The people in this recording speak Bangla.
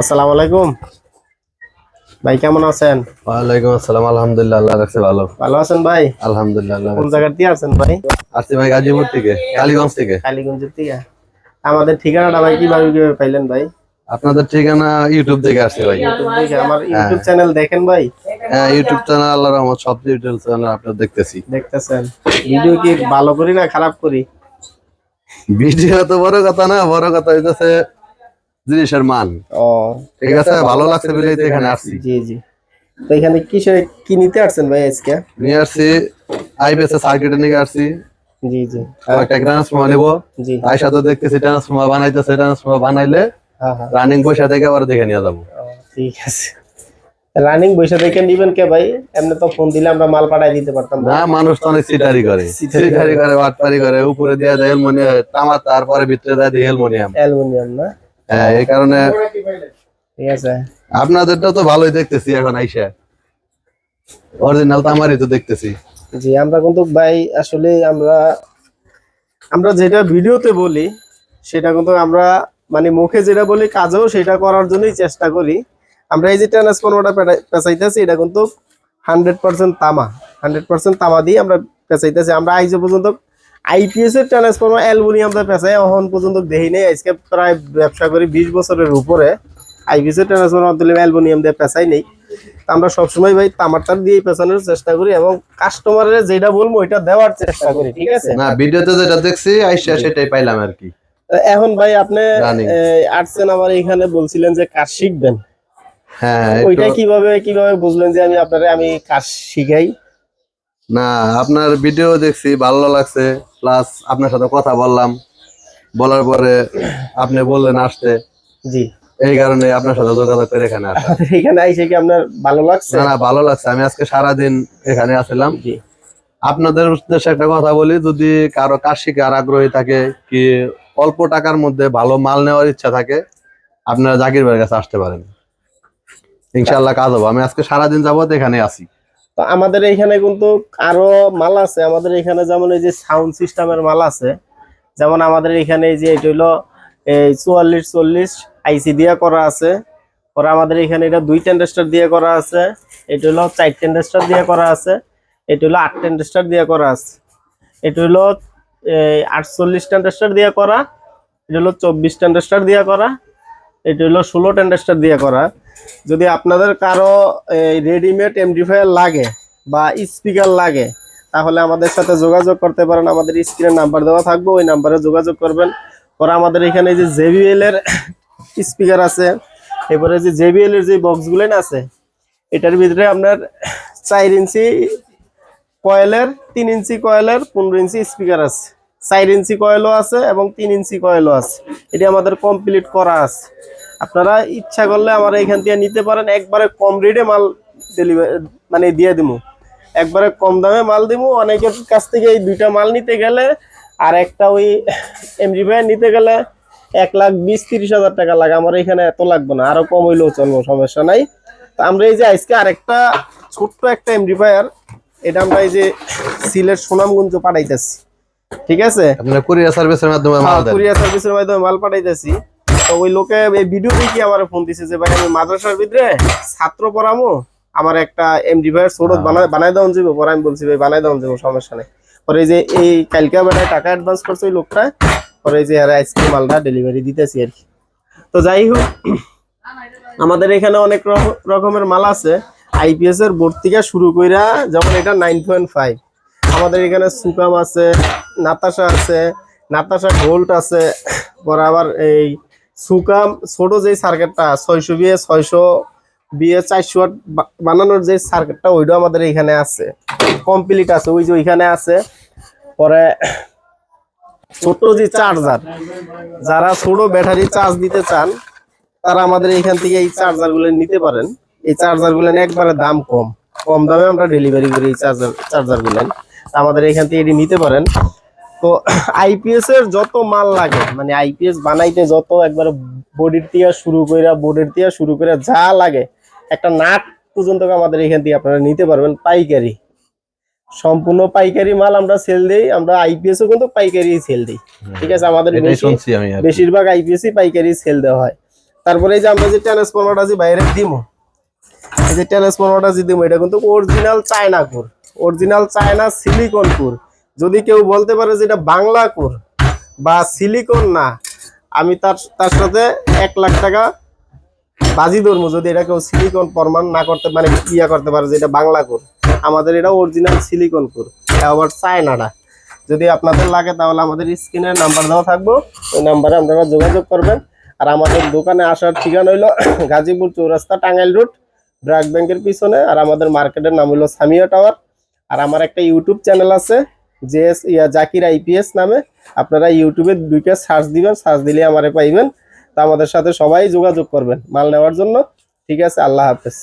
আসসালামু আলাইকুম। ভাই কেমন আছেন? ওয়ালাইকুম আসসালাম আলহামদুলিল্লাহ আল্লাহ রাখছে ভালো। ভালো আছেন ভাই? আলহামদুলিল্লাহ কোন। জায়গার দিয়ে আছেন ভাই? আসছি ভাই গাজীপুর থেকে কালীগঞ্জ থেকে। কালীগঞ্জের থেকে। আমাদের ঠিকানাটা ভাই কীভাবে কীভাবে পাইলেন ভাই? আপনাদের ঠিকানা ইউটিউব থেকে আসছে ভাই। ইউটিউব থেকে আমার ইউটিউব চ্যানেল দেখেন ভাই? হ্যাঁ ইউটিউব চ্যানেল আল্লাহ রহমত সব ইউটিউব চ্যানেল আপনার দেখতেছি। দেখতেছেন। ভিডিও কি ভালো করি না খারাপ করি? ভিডিও তো বড় কথা না বড় কথা হইতেছে জিনিসের মান। ও ঠিক আছে ভালো লাগছে বলেই তো এখানে আসছি। জি জি। তো এখানে কি নিতে আসছেন ভাই আজকে? নিয়ে আসছি সার্কিটে নিয়ে আসছি। জি জি। একটা ট্রান্সফর্মার নেব। জি আয়সা তো দেখতেছি ট্রান্সফর্মার বানাইতেছে ট্রান্সফর্মার বানাইলে হ্যাঁ হ্যাঁ। রানিং পয়সা থেকে আবার দেখে নিয়ে যাব। ঠিক আছে। রানিং বৈশা দেখে নিবেন কে ভাই? এমনি তো ফোন দিলে আমরা মাল পাঠাই দিতে পারতাম না মানুষ তো অনেক সিটারি করে। সিটারি করে। বাটপারি করে উপরে দিয়ে অ্যালমোনিয়াম তামা তারপরে ভিতরে দেয় দিয়ে অ্যালমোনিয়াম। অ্যালুমিনিয়াম না? হ্যাঁ এই কারণে ঠিক আছে। আপনাদেরটা তো ভালোই দেখতেছি এখন আইসা। অরিজিনাল তামারই তো দেখতেছি। জি আমরা কিন্তু ভাই আসলে আমরা আমরা যেটা ভিডিওতে বলি সেটা কিন্তু আমরা মানে মুখে যেটা বলি কাজেও সেটা করার জন্যই চেষ্টা করি। আমরা এই যে ট্রান্সফর্মারটা পেঁচাইতেছি এটা কিন্তু হান্ড্রেড পার্সেন্ট তামা। হান্ড্রেড পার্সেন্ট তামা দিয়ে আমরা পেঁচাইতেছি। আমরা আইজ পর্যন্ত আইপিএস এর ট্রান্সফর্মার অ্যালুমিনিয়াম দিয়ে পেঁচাই এখন পর্যন্ত দেখি নেই। আজকে প্রায় ব্যবসা করি বিশ বছরের উপরে। আইপিএস এর ট্রান্সফর্মার তুলে অ্যালুমিনিয়াম দিয়ে পেঁচাই নেই। আমরা সবসময় ভাই তামারটার দিয়ে পেছানোর চেষ্টা করি এবং কাস্টমারের যেটা বলব ওইটা দেওয়ার চেষ্টা করি ঠিক আছে? না ভিডিওতে যেটা দেখছি আইসা সেটাই পাইলাম আর কি। এখন ভাই আপনি আসছেন আমার এখানে বলছিলেন যে কাজ শিখবেন। হ্যাঁ ওইটা কীভাবে কীভাবে বুঝলেন যে আমি আপনারে আমি কাজ শিখাই? না আপনার ভিডিও দেখছি ভালো লাগছে প্লাস আপনার সাথে কথা বললাম। বলার পরে আপনি বললেন আসতে। জি। এই কারণে আপনার সাথে যোগাযোগ করে এখানে আসা এখানে আইসে কি আপনার ভালো লাগছে? না ভালো লাগছে। আমি আজকে সারাদিন এখানে আসলাম। জি। আপনাদের উদ্দেশ্যে একটা কথা বলি যদি কারও কাজ শিখার আগ্রহী থাকে কি অল্প টাকার মধ্যে ভালো মাল নেওয়ার ইচ্ছা থাকে আপনারা জাকির ভাইয়ের কাছে আসতে পারেন। ইনশাল্লাহ কাজ হবে। আমি আজকে সারাদিন যাবত এখানে আছি। তো আমাদের এখানে কিন্তু আরও মাল আছে। আমাদের এখানে যেমন এই যে সাউন্ড সিস্টেমের মাল আছে, যেমন আমাদের এখানে এই যে এটা হলো, এই চুয়াল্লিশ চল্লিশ আইসি দিয়ে করা আছে। পরে আমাদের এখানে এটা দুই টেন্ডেস্টার দিয়ে করা আছে। এটা হলো চার টেন্ডেস্টার দিয়ে করা আছে। এটা হলো আট টেন্ডেস্টার দিয়ে করা আছে। এটা হলো আটচল্লিশ টেন্ডেস্টার দিয়ে করা। এটা হলো চব্বিশ টেন্ডেস্টার দিয়ে করা। এটা হলো ষোলো টেন্ডেস্টার দিয়ে করা। যদি আপনাদের কারও রেডিমেড এমডিফায়ার লাগে বা স্পিকার লাগে, তাহলে আমাদের সাথে যোগাযোগ করতে পারেন। আমাদের স্ক্রিনে নাম্বার দেওয়া থাকবে, ওই নাম্বারে যোগাযোগ করবেন। পরে আমাদের এখানে যে জেবিএল এর স্পিকার আছে এরপরে যে জেবিএল এর যে বক্সগুলো আছে, এটার ভিতরে আপনার চার ইঞ্চি কয়েলের, তিন ইঞ্চি কয়েলের, পনেরো ইঞ্চি স্পিকার আছে। চার ইঞ্চি কয়েলও আছে এবং তিন ইঞ্চি কয়েলও আছে। এটি আমাদের কমপ্লিট করা আছে। আপনারা ইচ্ছা করলে আমার এখান থেকে নিতে পারেন। একবারে কম রেটে মাল ডেলিভারি মানে দিয়ে দিব একবারে কম দামে মাল দিবো অনেকের কাছ থেকে এই দুইটা মাল নিতে গেলে আর একটা ওই এমজি ভাই নিতে গেলে এক লাখ বিশ তিরিশ হাজার টাকা লাগে। আমার এখানে এত লাগবে না। আরও কম হইলেও চলবো সমস্যা নাই। তো আমরা এই যে আজকে আরেকটা ছোট্ট একটা এমডিফায়ার এটা আমরা এই যে সিলেট সুনামগঞ্জ পাঠাইতেছি। ঠিক আছে? কুরিয়ার সার্ভিসের মাধ্যমে কুরিয়ার সার্ভিসের মাধ্যমে মাল পাঠাইতেছি। তো ওই লোকে এই ভিডিও দেখি আমার ফোন দিছে যে ভাই আমি মাদ্রাসার ভিতরে ছাত্র পড়ামো। আমার একটা এমডি ভাইয়ের ছোট বানায় বানাই দেওয়া যাব পরে আমি বলছি ভাই বানাই দেওয়া যাব সমস্যা নেই। পরে এই যে এই কালকে বেলায় টাকা অ্যাডভান্স করছে ওই লোকটা। পরে এই যে আর আইসক্রিম মালটা ডেলিভারি দিতেছি আর কি। তো যাই হোক আমাদের এখানে অনেক রক- রকমের মাল আছে। আইপিএস এর বোর্ড থেকে শুরু কইরা যেমন এটা নাইন পয়েন্ট ফাইভ আমাদের এখানে সুকাম আছে নাতাশা আছে নাতাশা গোল্ড আছে। পরে আবার এই সুকাম ছোট যে সার্কিটটা ছয়শো বিয়ে ছয়শো বিয়ে, চারশো বানানোর যে সার্কিটটা ওইটাও আমাদের এখানে আছে। কমপ্লিট আছে, ওই যে ওইখানে আছে। পরে ছোট যে চার্জার যারা ছোট ব্যাটারি চার্জ দিতে চান, তারা আমাদের এখান থেকে এই চার্জারগুলো নিতে পারেন। এই চার্জারগুলো একবারে দাম কম। কম দামে আমরা ডেলিভারি করি এই চার্জার চার্জারগুলো আমাদের এখান থেকে এটি নিতে পারেন। তো আইপিএস এর যত মাল লাগে মানে আইপিএস বানাইতে যত একবার বডির দিয়ে শুরু করে বোর্ডের দিয়ে শুরু করে যা লাগে একটা নাট পর্যন্ত আমাদের এখান থেকে আপনারা নিতে পারবেন পাইকারি। সম্পূর্ণ পাইকারি মাল আমরা সেল দিই আমরা আইপিএস ও কিন্তু পাইকারি সেল দিই। ঠিক আছে আমাদের। বেশিরভাগ আইপিএসই পাইকারি সেল দেওয়া হয়। তারপরে এই যে আমরা যে ট্রান্সফর্মারটা যে বাইরে দিমো এই যে ট্রান্সফর্মারটা যে দিমো এটা কিন্তু original China core original China silicon core যদি কেউ বলতে পারে যে এটা বাংলা কোর বা সিলিকন না, আমি তার তার সাথে এক লাখ টাকা বাজি ধরবো যদি এটা কেউ সিলিকন প্রমাণ না করতে মানে ইয়া করতে পারে যে এটা বাংলা কোর। আমাদের এটা অরিজিনাল সিলিকন কোর আবার চায়নাটা যদি আপনাদের লাগে তাহলে আমাদের স্ক্রিনের নাম্বার দেওয়া থাকব, ওই নাম্বারে আপনারা যোগাযোগ করবেন। আর আমাদের দোকানে আসার ঠিকানা হইল গাজীপুর চৌরাস্তা, টাঙ্গাইল রোড ব্রাক ব্যাংকের পিছনে। আর আমাদের মার্কেটের নাম হলো সামিয়া টাওয়ার। আর আমার একটা ইউটিউব চ্যানেল আছে জেএস, ইয়া, জাকির আইপিএস নামে আপনারা ইউটিউবে দুইটা সার্চ দিবেন সার্চ দিলে আমারে পাইবেন। তা আমাদের সাথে সবাই যোগাযোগ করবেন মাল নেওয়ার জন্য। ঠিক আছে, আল্লাহ হাফেজ।